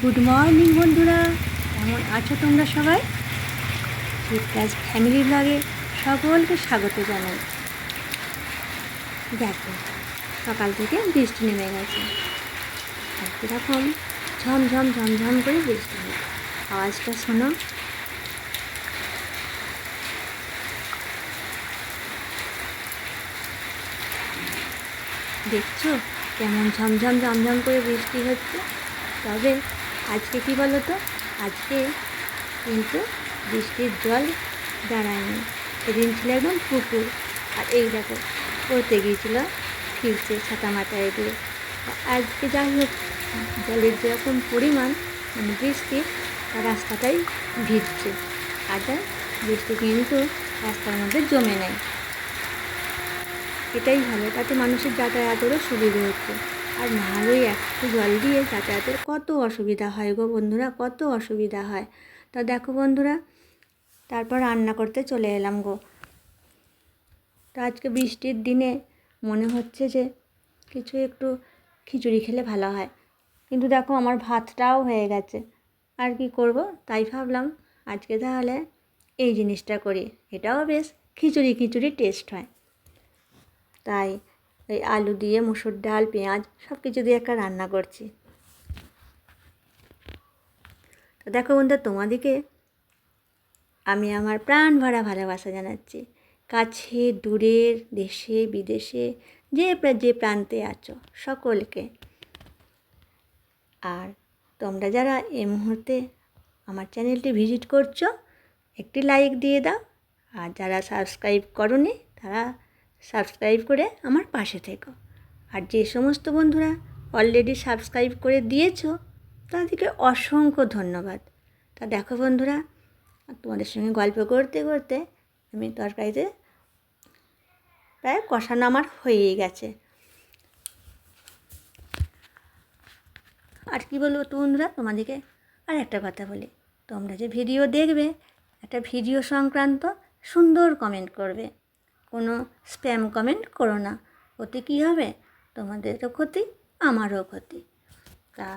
Good morning বন্ধুরা। কেমন আছো তোমরা সবাই? শিবরাজ ফ্যামিলি ব্লগে সকলকে স্বাগত জানাই। দেখো, সকাল থেকে বৃষ্টি নেমে গেছে। আর কীরকম ঝমঝম ঝমঝম করে বৃষ্টি আওয়াজটা শোনো। দেখছ, কেমন ঝমঝম ঝমঝম করে বৃষ্টি হচ্ছে? তবে আজকে কি বলো তো আজকে কিন্তু বৃষ্টির জল দাঁড়ায়নি। সেদিন ছিল একদম পুকুর। আর এই দেখো, পড়তে গিয়েছিল ফিরছে ছাতা মাথায় দিয়ে। আজকে যাই হোক, জলের যেরকম পরিমাণ মানে বৃষ্টি রাস্তাটাই ভিজছে। আর বৃষ্টি কিন্তু রাস্তার মধ্যে জমে নেয় এটাই ভালো, তাতে মানুষের যাতায়াতেরও সুবিধে হচ্ছে। আর না হলে একটু জল দিয়ে যাতায়াতের কত অসুবিধা হয় গো বন্ধুরা, কত অসুবিধা হয়। তা দেখো বন্ধুরা, তারপর রান্না করতে চলে এলাম গো। তো আজকে বৃষ্টির দিনে মনে হচ্ছে যে কিছু একটু খিচুড়ি খেলে ভালো হয়। কিন্তু দেখো আমার ভাতটাও হয়ে গেছে। আর কি করব? তাই ভাবলাম আজকে তাহলে এই জিনিসটা করি। এটাও বেশ খিচুড়ি খিচুড়ি টেস্ট হয়। তাই এই আলু দিয়ে, মুসুর ডাল, পেঁয়াজ সব কিছু দিয়ে একটা রান্না করছি। তো দেখো বন্ধু তোমাদিকে আমি আমার প্রাণ ভরা ভালোবাসা জানাচ্ছি। কাছে, দূরের দেশে, বিদেশে, যে যে প্রান্তে আছো সকলকে। আর তোমরা যারা এই মুহূর্তে আমার চ্যানেলটি ভিজিট করছ, একটি লাইক দিয়ে দাও। আর যারা সাবস্ক্রাইব করনি, তারা সাবস্ক্রাইব করে আমার পাশে থেকো। আর যে সমস্ত বন্ধুরা অলরেডি সাবস্ক্রাইব করে দিয়েছ, তাদেরকে অসংখ্য ধন্যবাদ। তা দেখো বন্ধুরা, তোমাদের সঙ্গে গল্প করতে করতে আমি তরকারিতে প্রায় কষানো আমার হয়েই গেছে। আর কি বলব তো বন্ধুরা, তোমাদেরকে আর একটা কথা বলি। তোমরা যে ভিডিও দেখবে, একটা ভিডিও সংক্রান্ত সুন্দর কমেন্ট করবে। কোনো স্প্যাম কমেন্ট করো না। ওতে কী হবে? তোমাদেরও ক্ষতি, আমারও ক্ষতি। তা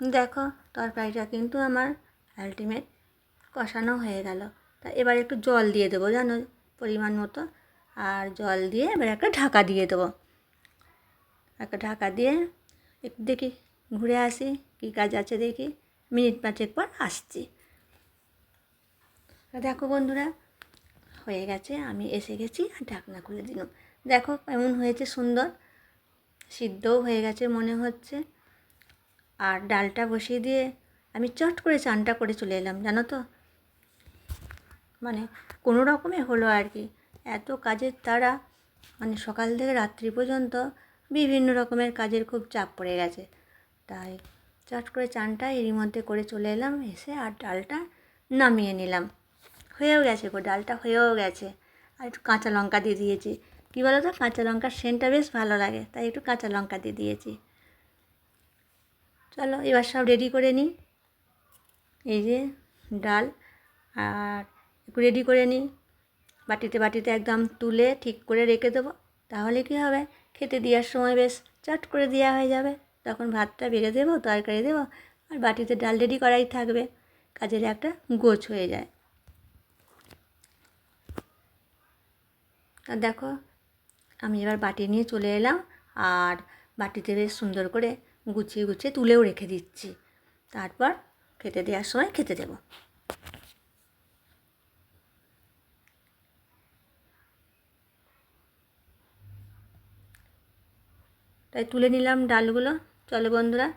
দেখো, তরকারিটা কিন্তু আমার আলটিমেট কষানো হয়ে গেল। তা এবার একটু জল দিয়ে দেবো, জানো, পরিমাণ মতো। আর জল দিয়ে এবার একটা ঢাকা দিয়ে দেবো। একটা ঢাকা দিয়ে একটু দেখি, ঘুরে আসি, কী কাজ আছে দেখি। মিনিট পাঁচেক পর আসছি। দেখো বন্ধুরা হয়ে গেছে, আমি এসে গেছি আর ঢাকনা খুলে দিলাম। দেখো কেমন হয়েছে সুন্দর, সিদ্ধও হয়ে গেছে মনে হচ্ছে। আর ডালটা বসিয়ে দিয়ে আমি চট করে চানটা করে চলে এলাম, জানো তো? মানে কোনো রকমে হলো আর কি। এত কাজের তারা মানে সকাল থেকে রাত্রি পর্যন্ত বিভিন্ন রকমের কাজের খুব চাপ পড়ে গেছে। তাই চট করে চানটা এরই মধ্যে করে চলে এলাম, এসে আর ডালটা নামিয়ে নিলাম। হয়েও গেছে গো, ডালটা হয়েও গেছে। আর একটু কাঁচা লঙ্কা দিয়ে দিয়েছি। কী বলো তো কাঁচা লঙ্কার সেন্টটা বেশ ভালো লাগে, তাই একটু কাঁচা লঙ্কা দিয়ে দিয়েছি। চলো, এবার সব রেডি করে নিই। এই যে ডাল, আর একটু রেডি করে নিই। বাটিতে বাটিতে একদম তুলে ঠিক করে রেখে দেবো। তাহলে কী হবে, খেতে দেওয়ার সময় বেশ চট করে দেওয়া হয়ে যাবে। তখন ভাতটা বেড়ে দেবো, তরকারি দেবো, আর বাটিতে ডাল রেডি করাই থাকবে। কাজের একটা গোছ হয়ে যায়। আর দেখো, আমি এবার বাটি নিয়ে চলে এলাম আর বাটিতে বেশ সুন্দর করে গুছিয়ে গুছিয়ে তুলেও রেখে দিচ্ছি। তারপর খেতে দেওয়ার সময় খেতে দেবো। তাই তুলে নিলাম ডালগুলো। চলো বন্ধুরা,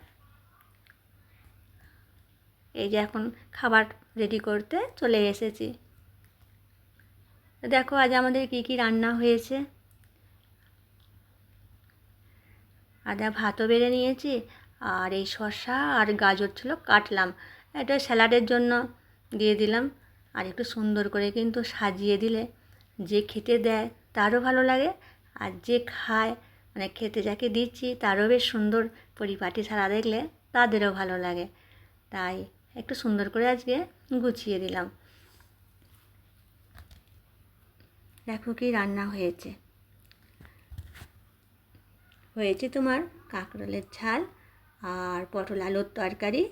এই যে এখন খাবার রেডি করতে চলে এসেছি। তো দেখো আজ আমাদের কী কী রান্না হয়েছে। আদা ভাতও বেড়ে নিয়েছি, আর এই শসা আর গাজর ছিল কাটলাম। এটা স্যালাডের জন্য দিয়ে দিলাম, আর একটু সুন্দর করে কিন্তু সাজিয়ে দিলে যে খেতে দেয় তারও ভালো লাগে, আর যে খায় মানে খেতে যাকে দিচ্ছি তারও বেশ সুন্দর পরিপাটি সারা দেখলে তাদেরও ভালো লাগে। তাই একটু সুন্দর করে আজকে গুছিয়ে দিলাম। দেখো কি রান্না হয়েছে। হয়েছে তোমার কাঁকরোলের ঝাল আর পটল আলুর তরকারি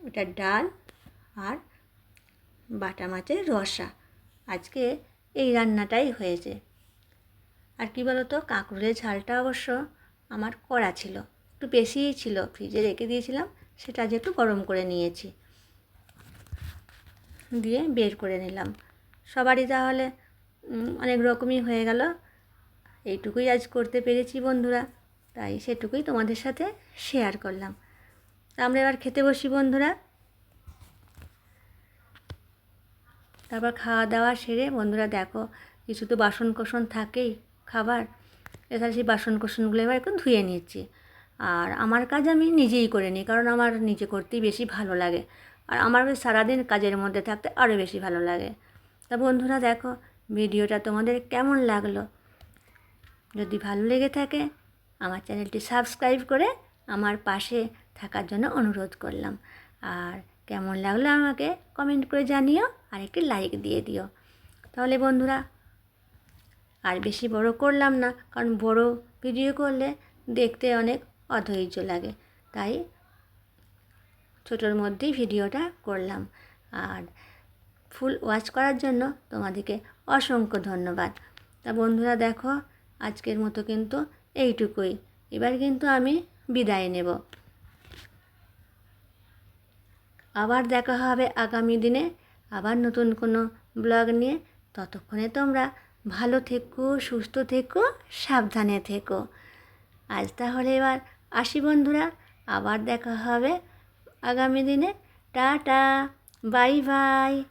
ওটা ডাল আর বাটা মাছের রসা। আজকে এই রান্নাটাই হয়েছে। আর কি বলো তো কাঁকরোলের ঝালটা অবশ্য আমার করা ছিল, একটু বেশিই ছিল, ফ্রিজে রেখে দিয়েছিলাম, সেটা আজ একটু গরম করে নিয়েছি। দিয়ে বের করে নিলাম। সবারই তাহলে অনেক রকমই হয়ে গেল। এইটুকুই আজ করতে পেরেছি বন্ধুরা। তাই সেটুকুই তোমাদের সাথে শেয়ার করলাম। তা আমরা এবার খেতে বসি বন্ধুরা। তারপর খাওয়া দাওয়া সেরে বন্ধুরা দেখো, কিছু তো বাসন কোসন থাকেই খাবার। এছাড়া সেই বাসন কোসনগুলো এবার একটু ধুয়ে নিচ্ছি। আর আমার কাজ আমি নিজেই করে নিই, কারণ আমার নিজে করতেই বেশি ভালো লাগে। আর আমার সারাদিন কাজের মধ্যে থাকতে আরও বেশি ভালো লাগে। তা বন্ধুরা দেখো ভিডিওটা তোমাদের কেমন লাগল? যদি ভালো লেগে থাকে, আমার চ্যানেলটি সাবস্ক্রাইব করে আমার পাশে থাকার জন্য অনুরোধ করলাম। আর কেমন লাগল আমাকে কমেন্ট করে জানিও আর একটি লাইক দিয়ে দিও। তাহলে বন্ধুরা, আর বেশি বড় করলাম না, কারণ বড় ভিডিও করলে দেখতে অনেক অধৈর্য লাগে। তাই ছোটোর মধ্যেই ভিডিওটা করলাম। আর ফুল ওয়াচ করার জন্য তোমাদেরকে অসংখ্য ধন্যবাদ। তা বন্ধুরা দেখো, আজকের মতো কিন্তু এইটুকুই। এবার কিন্তু আমি বিদায় নেব। আবার দেখা হবে আগামী দিনে আবার নতুন কোনো ব্লগ নিয়ে। ততক্ষণে তোমরা ভালো থেকো, সুস্থ থেকো, সাবধানে থেকো। আজ তাহলে এবার আসি বন্ধুরা, আবার দেখা হবে আগামী দিনে। Tata, bye bye.